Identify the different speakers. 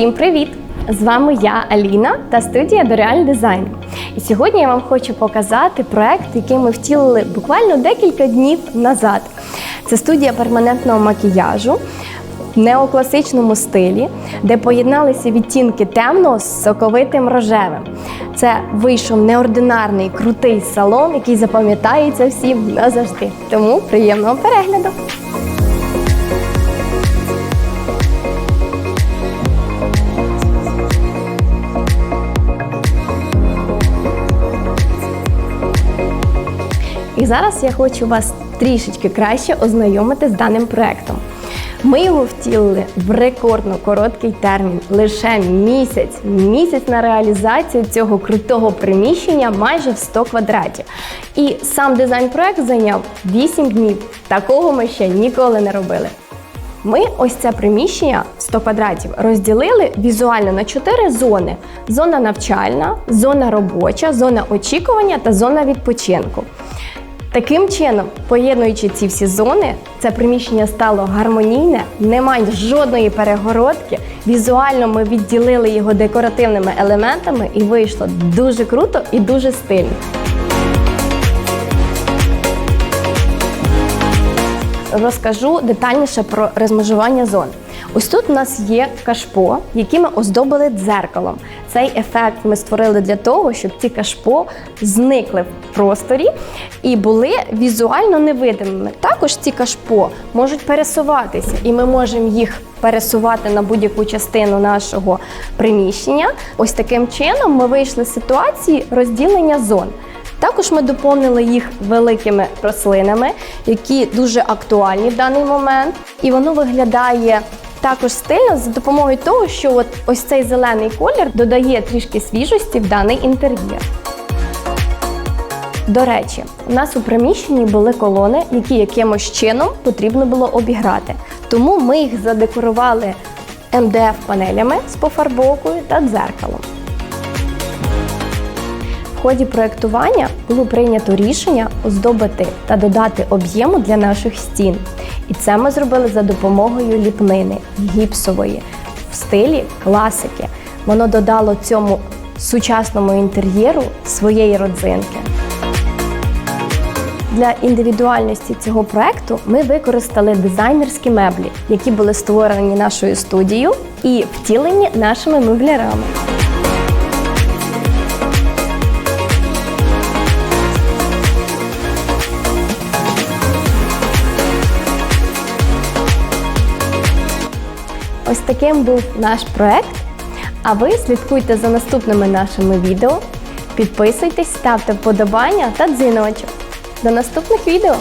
Speaker 1: Усім привіт! З вами я, Аліна та студія Дореаль Дизайн. І сьогодні я вам хочу показати проект, який ми втілили буквально декілька днів назад. Це студія перманентного макіяжу в неокласичному стилі, де поєдналися відтінки темного з соковитим рожевим. Це вийшов неординарний крутий салон, який запам'ятається всім назавжди. Тому приємного перегляду! І зараз я хочу вас трішечки краще ознайомити з даним проектом. Ми його втілили в рекордно короткий термін, лише місяць. Місяць на реалізацію цього крутого приміщення майже в 100 квадратів. І сам дизайн-проект зайняв 8 днів. Такого ми ще ніколи не робили. Ми ось це приміщення 100 квадратів розділили візуально на 4 зони: зона навчальна, зона робоча, зона очікування та зона відпочинку. Таким чином, поєднуючи ці всі зони, це приміщення стало гармонійне, немає жодної перегородки. Візуально ми відділили його декоративними елементами і вийшло дуже круто і дуже стильно. Розкажу детальніше про розмежування зон. Ось тут у нас є кашпо, які ми оздобили дзеркалом. Цей ефект ми створили для того, щоб ці кашпо зникли в просторі і були візуально невидимими. Також ці кашпо можуть пересуватися, і ми можемо їх пересувати на будь-яку частину нашого приміщення. Ось таким чином ми вийшли з ситуації розділення зон. Також ми доповнили їх великими рослинами, які дуже актуальні в даний момент, і воно виглядає також стильно за допомогою того, що от ось цей зелений колір додає трішки свіжості в даний інтер'єр. До речі, у нас у приміщенні були колони, які якимось чином потрібно було обіграти. Тому ми їх задекорували МДФ-панелями з пофарбовкою та дзеркалом. В ході проєктування було прийнято рішення оздобити та додати об'єму для наших стін. І це ми зробили за допомогою ліпнини гіпсової в стилі класики. Воно додало цьому сучасному інтер'єру своєї родзинки. Для індивідуальності цього проекту ми використали дизайнерські меблі, які були створені нашою студією і втілені нашими меблярами. Ось таким був наш проект. А ви слідкуйте за наступними нашими відео, підписуйтесь, ставте вподобання та дзвіночок. До наступних відео!